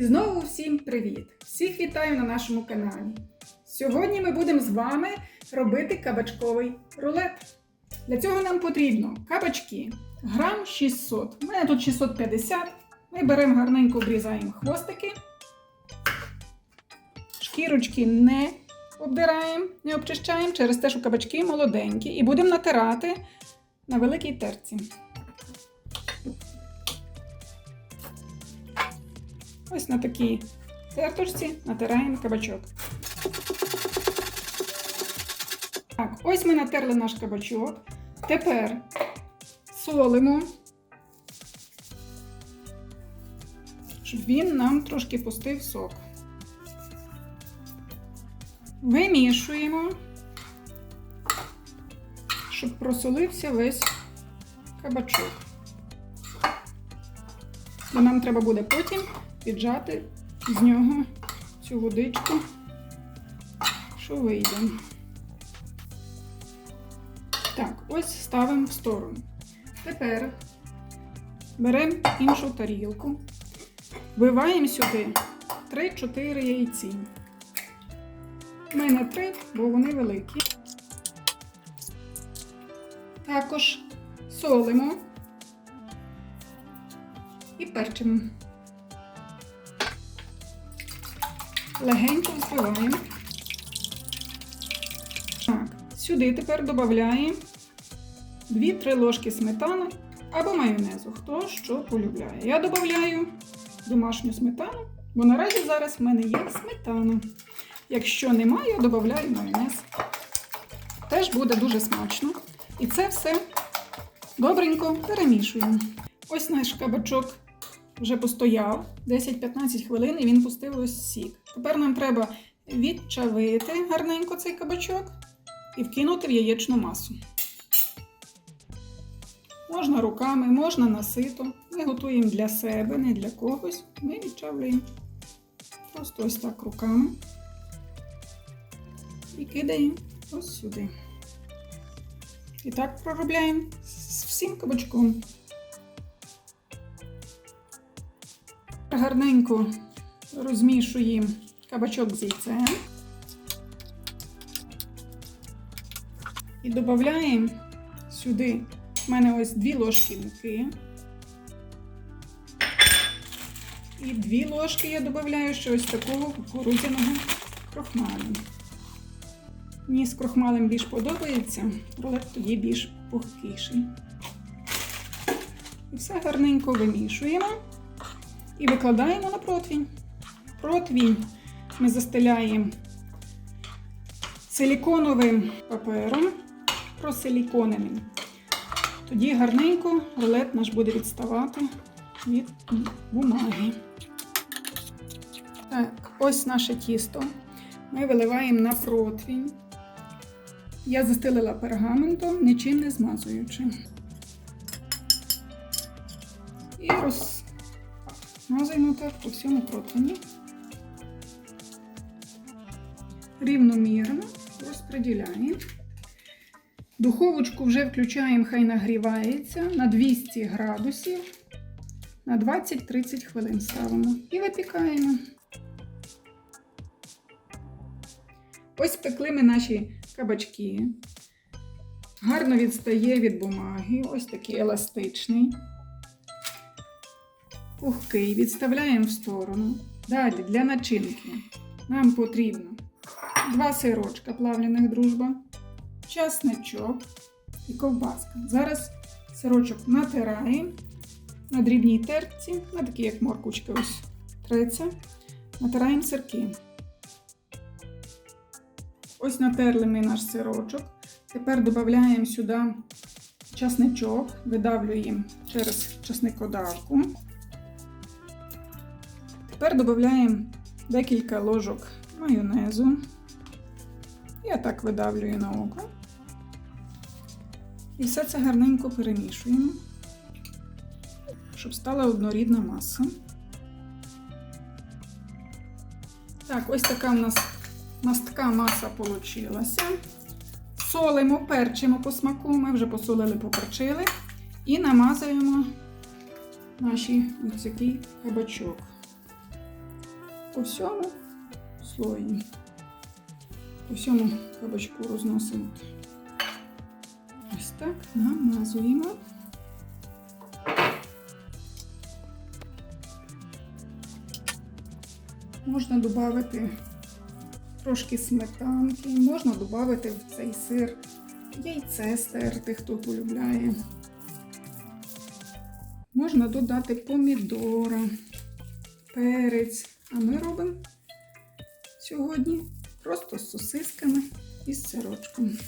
І знову всім привіт! Всіх вітаю на нашому каналі. Сьогодні ми будемо з вами робити кабачковий рулет. Для цього нам потрібно кабачки грам 600. У мене тут 650. Ми беремо гарненько обрізаємо хвостики. Шкірочки не обдираємо, не обчищаємо через те, що кабачки молоденькі. І будемо натирати на великій терці. Ось на такій тертушці натираємо кабачок. Так, ось ми натерли наш кабачок. Тепер солимо, щоб він нам трошки пустив сок. Вимішуємо, щоб просолився весь кабачок. Бо нам треба буде потім піджати з нього цю водичку, що вийде. Так, ось ставимо в сторону. Тепер беремо іншу тарілку, вбиваємо сюди 3-4 яйці. У мене 3, бо вони великі. Також солимо і перчимо. Легенько взбиваємо. Так, сюди тепер додаємо 2-3 ложки сметани або майонезу, хто що полюбляє. Я додаю домашню сметану, бо наразі зараз в мене є сметана. Якщо немає, додаю майонез. Теж буде дуже смачно. І це все добренько перемішуємо. Ось наш кабачок вже постояв 10-15 хвилин і він пустив ось сік. Тепер нам треба відчавити гарненько цей кабачок і вкинути в яєчну масу. Можна руками, можна насито. Ми готуємо для себе, не для когось. Ми відчавлюємо. Просто ось так руками. І кидаємо ось сюди. І так проробляємо з всім кабачком. Гарненько розмішуємо кабачок з яйцем. І додаємо сюди в мене ось 2 ложки муки. І 2 ложки я додаю ще ось такого кукурудзяного крохмалю. Мені з крохмалем більш подобається, рулет тоді більш пухкіший. І все гарненько вимішуємо і викладаємо на противень. Противень ми застеляємо силіконовим папером, просиліконеним. Тоді гарненько рулет наш буде відставати від бумаги. Так, ось наше тісто. Ми виливаємо на противень. Я застелила пергаментом, нічим не змазуючи. І розмазуємо так по всьому противні. Рівномірно розподіляємо. Духовочку вже включаємо, хай нагрівається на 200 градусів. На 20-30 хвилин ставимо і випікаємо. Ось пекли ми наші кабачки. Гарно відстає від бумаги, ось такий еластичний. Пухкий. Відставляємо в сторону. Далі для начинки нам потрібно два сирочка плавлених дружба, часничок і ковбаска. Зараз сирочок натираємо на дрібній терці, на такі, як моркучки, ось треться. Натираємо сирки. Ось натерли ми наш сирочок. Тепер додаємо сюди часничок, видавлюємо через часникодавку. Тепер додаємо декілька ложок майонезу. Я так видавлюю на око. І все це гарненько перемішуємо, щоб стала однорідна маса. Так, ось така в нас мастка маса получилася. Солимо, перчимо по смаку, ми вже посолили, поперчили. І намазуємо наші ось такий кабачок. По всьому слої. По всьому кабачку розносимо. Ось так намазуємо. Можна додати трошки сметанки, можна додати в цей сир яйце стерти, хто полюбляє. Можна додати помідора, перець. А ми робимо сьогодні просто з сосисками і з сирочком.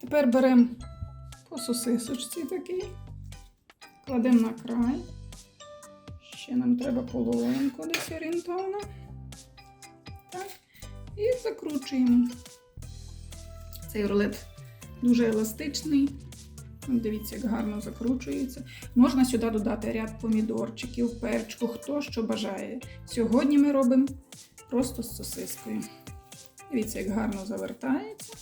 Тепер беремо по сосисочці такий, кладемо на край. Ще нам треба половинку десь орієнтовно. Так. І закручуємо. Цей рулет дуже еластичний. Дивіться, як гарно закручується. Можна сюди додати ряд помідорчиків, перчику, хто що бажає. Сьогодні ми робимо просто з сосискою. Дивіться, як гарно завертається.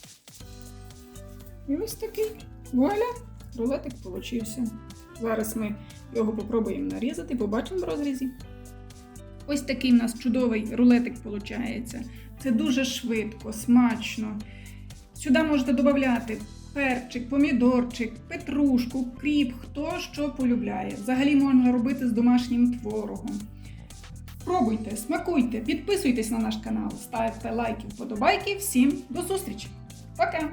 І ось такий вуаля, рулетик получився. Зараз ми його попробуємо нарізати, побачимо в розрізі. Ось такий в нас чудовий рулетик виходить. Це дуже швидко, смачно. Сюди можете додати перчик, помідорчик, петрушку, кріп, хто що полюбляє. Взагалі можна робити з домашнім творогом. Пробуйте, смакуйте, підписуйтесь на наш канал, ставте лайки, вподобайки. Всім до зустрічі! Пока!